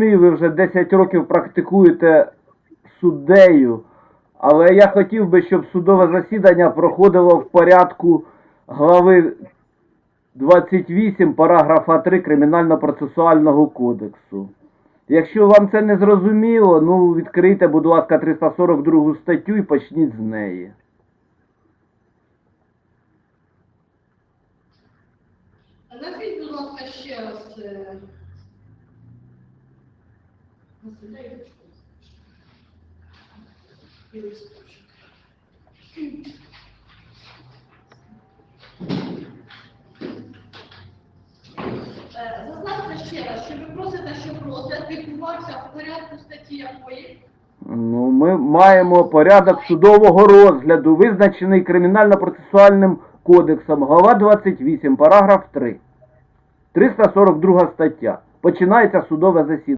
розумію, ви вже 10 років практикуєте суддею, але я хотів би, щоб судове засідання проходило в порядку глави 28 параграфа 3 Кримінально-процесуального кодексу. Якщо вам це не зрозуміло, ну відкрийте, будь ласка, 342 статтю і почніть з неї. Назвіть, будь ласка, ще раз. Зазначте ще раз, що ви просите, щоб розгляд відбувався в порядку статті якої? Ну, ми маємо порядок судового розгляду, визначений Кримінально-процесуальним кодексом, глава 28, параграф 3. 342 стаття. Починається судове засідання.